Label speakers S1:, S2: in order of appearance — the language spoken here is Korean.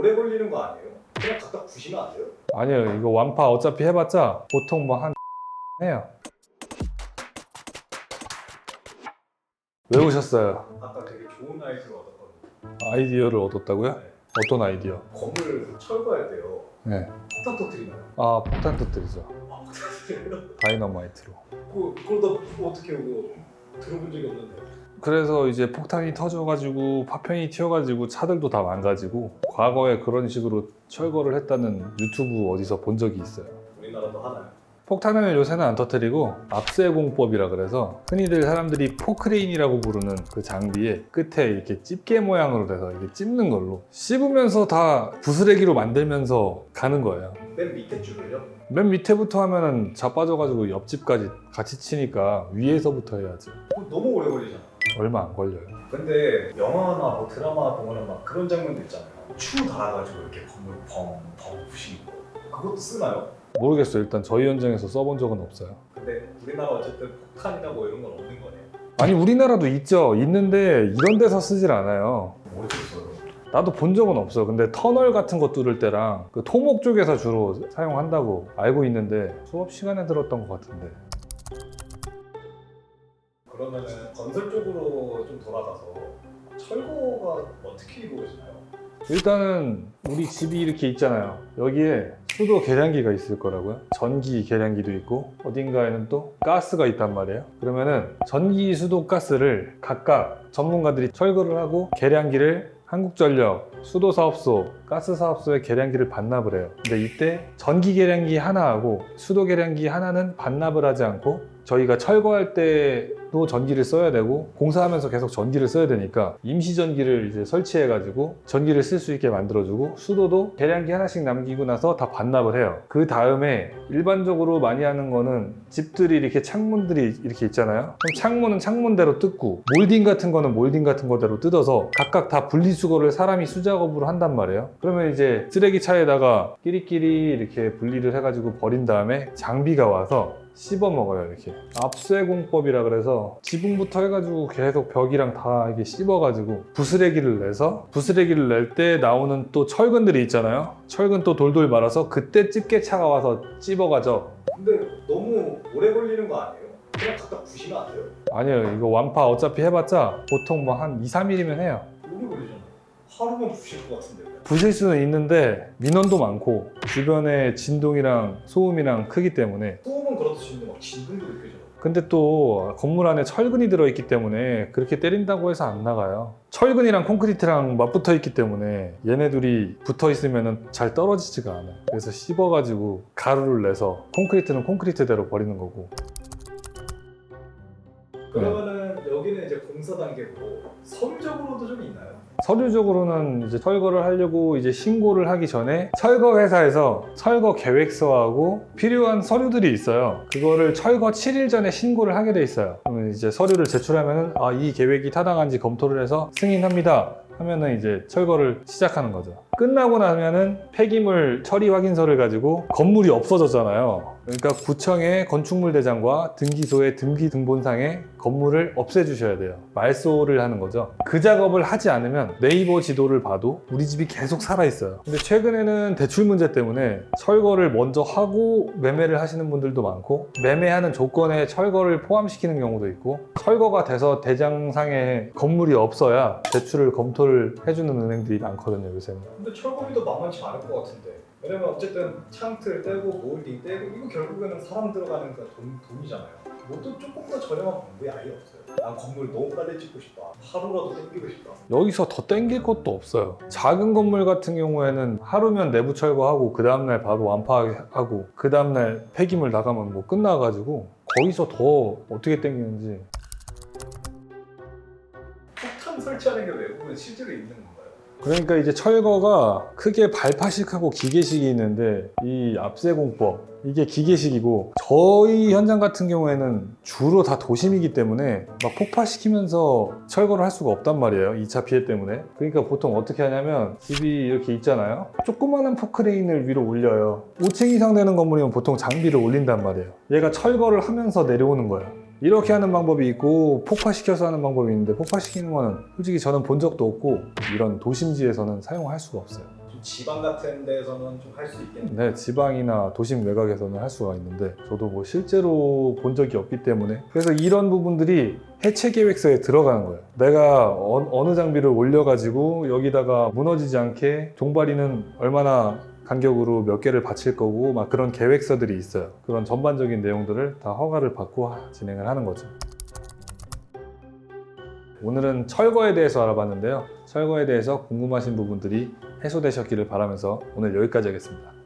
S1: 오래 걸리는 거 아니에요? 그냥 갖다 부시면 안 돼요?
S2: 아니요 이거 완파 어차피 해봤자 보통 뭐 한 해요 왜 오셨어요?
S1: 아까 되게 좋은 아이디어 얻었거든요.
S2: 아이디어를 얻었다고요?
S1: 네.
S2: 어떤 아이디어?
S1: 건물 철거해야 돼요.
S2: 네.
S1: 폭탄 터뜨리나요?
S2: 아 폭탄 터뜨리죠
S1: 아, 폭탄 터뜨려요?
S2: 다이너마이트로
S1: 그, 그러다 어떻게 그거 들어본 적이 없는데.
S2: 그래서 이제 폭탄이 터져가지고 파편이 튀어가지고 차들도 다 망가지고 과거에 그런 식으로 철거를 했다는 유튜브 어디서 본 적이 있어요
S1: 우리나라도 하나요?
S2: 폭탄을 요새는 안 터뜨리고 압쇄공법이라 그래서 흔히들 사람들이 포크레인이라고 부르는 그 장비에 끝에 이렇게 집게 모양으로 돼서 이게 찝는 걸로 씹으면서 다 부스레기로 만들면서 가는 거예요.
S1: 맨 밑에 줄을요?
S2: 맨 밑에부터 하면은 자빠져가지고 옆집까지 같이 치니까 위에서부터 해야지.
S1: 그거 너무 오래 걸리잖아.
S2: 얼마 안 걸려요.
S1: 근데 영화나 뭐 드라마 보면은 막 그런 장면도 있잖아요. 추 달아가지고 이렇게 건물 펑펑 부시는 거. 그것도 쓰나요?
S2: 모르겠어요. 일단 저희 현장에서 써본 적은 없어요.
S1: 근데 우리나라 어쨌든 폭탄이나 뭐 이런 건 없는 거네요.
S2: 아니 우리나라도 있죠. 있는데 이런 데서 쓰질 않아요.
S1: 써요?
S2: 나도 본 적은 없어. 근데 터널 같은 거 뚫을 때랑 그 토목 쪽에서 주로 사용한다고 알고 있는데 수업 시간에 들었던 것 같은데.
S1: 그러면은 건설 쪽으로 좀 돌아가서 철거가 어떻게 이루어지나요?
S2: 일단은 우리 집이 이렇게 있잖아요. 여기에 수도 계량기가 있을 거라고요. 전기 계량기도 있고 어딘가에는 또 가스가 있단 말이에요. 그러면은 전기, 수도, 가스를 각각 전문가들이 철거를 하고 계량기를 한국전력, 수도사업소, 가스사업소에 계량기를 반납을 해요. 근데 이때 전기 계량기 하나하고 수도 계량기 하나는 반납을 하지 않고 저희가 철거할 때도 전기를 써야 되고 공사하면서 계속 전기를 써야 되니까 임시 전기를 이제 설치해 가지고 전기를 쓸 수 있게 만들어 주고 수도도 계량기 하나씩 남기고 나서 다 반납을 해요. 그 다음에 일반적으로 많이 하는 거는 집들이 이렇게 창문들이 이렇게 있잖아요. 그럼 창문은 창문대로 뜯고 몰딩 같은 거는 몰딩 같은 거대로 뜯어서 각각 다 분리수거를 사람이 수 작업으로 한단 말이에요. 그러면 이제 쓰레기 차에다가 끼리끼리 이렇게 분리를 해가지고 버린 다음에 장비가 와서 씹어 먹어요 이렇게 압쇄공법이라 그래서 지붕부터 해가지고 계속 벽이랑 다 이게 씹어가지고 부스레기를 내서 부스레기를 낼 때 나오는 또 철근들이 있잖아요 철근 또 돌돌 말아서 그때 집게차가 와서 찝어가죠
S1: 근데 너무 오래 걸리는 거 아니에요? 그냥 갖다 부시면 안 돼요?
S2: 아니요 이거 완파 어차피 해봤자 보통 뭐 한 2, 3일이면 해요
S1: 오래 걸리잖아. 하루면 부실 것 같은데.
S2: 부실 수는 있는데 민원도 많고 주변에 진동이랑 소음이랑 크기 때문에
S1: 소음은 치는데 막 진동도 느껴져요.
S2: 근데 또 건물 안에 철근이 들어있기 때문에 그렇게 때린다고 해서 안 나가요. 철근이랑 콘크리트랑 맞붙어 있기 때문에 얘네들이 붙어 있으면 잘 떨어지지가 않아 요. 그래서 씹어가지고 가루를 내서 콘크리트는 콘크리트대로 버리는 거고.
S1: 그러면은 여기는 이제 공사 단계고 서류적으로도 좀 있나요?
S2: 서류적으로는 이제 철거를 하려고 이제 신고를 하기 전에 철거 회사에서 철거 계획서하고 필요한 서류들이 있어요. 그거를 철거 7일 전에 신고를 하게 돼 있어요. 그러면 이제 서류를 제출하면은 아, 이 계획이 타당한지 검토를 해서 승인합니다. 하면은 이제 철거를 시작하는 거죠. 끝나고 나면은 폐기물 처리 확인서를 가지고 건물이 없어졌잖아요. 그러니까 구청의 건축물 대장과 등기소의 등기 등본상에 건물을 없애주셔야 돼요. 말소를 하는 거죠. 그 작업을 하지 않으면 네이버 지도를 봐도 우리 집이 계속 살아 있어요. 근데 최근에는 대출 문제 때문에 철거를 먼저 하고 매매를 하시는 분들도 많고 매매하는 조건에 철거를 포함시키는 경우도 있고 철거가 돼서 대장상에 건물이 없어야 대출을 검토를 해주는 은행들이 많거든요 요새는.
S1: 근데 철거비도 만만치 않을 것 같은데. 왜냐면 어쨌든 창틀 떼고 몰딩 떼고 이거 결국에는 사람 들어가는 그 돈, 돈이잖아요. 뭐또 조금 더 저렴한 방법이 아예 없어요. 난 건물 너무 빨리 짓고 싶다. 하루라도 땡기고 싶다.
S2: 여기서 더 땡길 것도 없어요. 작은 건물 같은 경우에는 하루면 내부 철거하고 그 다음날 바로 완파하고 그 다음날 폐기물 나가면 뭐 끝나가지고 거기서 더 어떻게 땡기는지
S1: 폭탄 설치하는 게 외국은 실제로 있는 건가요?
S2: 그러니까 이제 철거가 크게 발파식하고 기계식이 있는데 이 압쇄공법 이게 기계식이고 저희 현장 같은 경우에는 주로 다 도심이기 때문에 막 폭파시키면서 철거를 할 수가 없단 말이에요 2차 피해 때문에. 그러니까 보통 어떻게 하냐면 집이 이렇게 있잖아요. 조그마한 포크레인을 위로 올려요. 5층 이상 되는 건물이면 보통 장비를 올린단 말이에요. 얘가 철거를 하면서 내려오는 거예요 이렇게 하는 방법이 있고 폭파시켜서 하는 방법이 있는데 폭파시키는 거는 솔직히 저는 본 적도 없고 이런 도심지에서는 사용할 수가 없어요
S1: 좀 지방 같은 데서는 좀 할 수 있겠는데
S2: 네, 지방이나 도심 외곽에서는 할 수가 있는데 저도 뭐 실제로 본 적이 없기 때문에 그래서 이런 부분들이 해체 계획서에 들어가는 거예요. 내가 어, 느 장비를 올려가지고 여기다가 무너지지 않게 종발이는 얼마나 간격으로 몇 개를 받칠 거고 막 그런 계획서들이 있어요. 그런 전반적인 내용들을 다 허가를 받고 하- 진행을 하는 거죠. 오늘은 철거에 대해서 알아봤는데요. 철거에 대해서 궁금하신 부분들이 해소되셨기를 바라면서 오늘 여기까지 하겠습니다.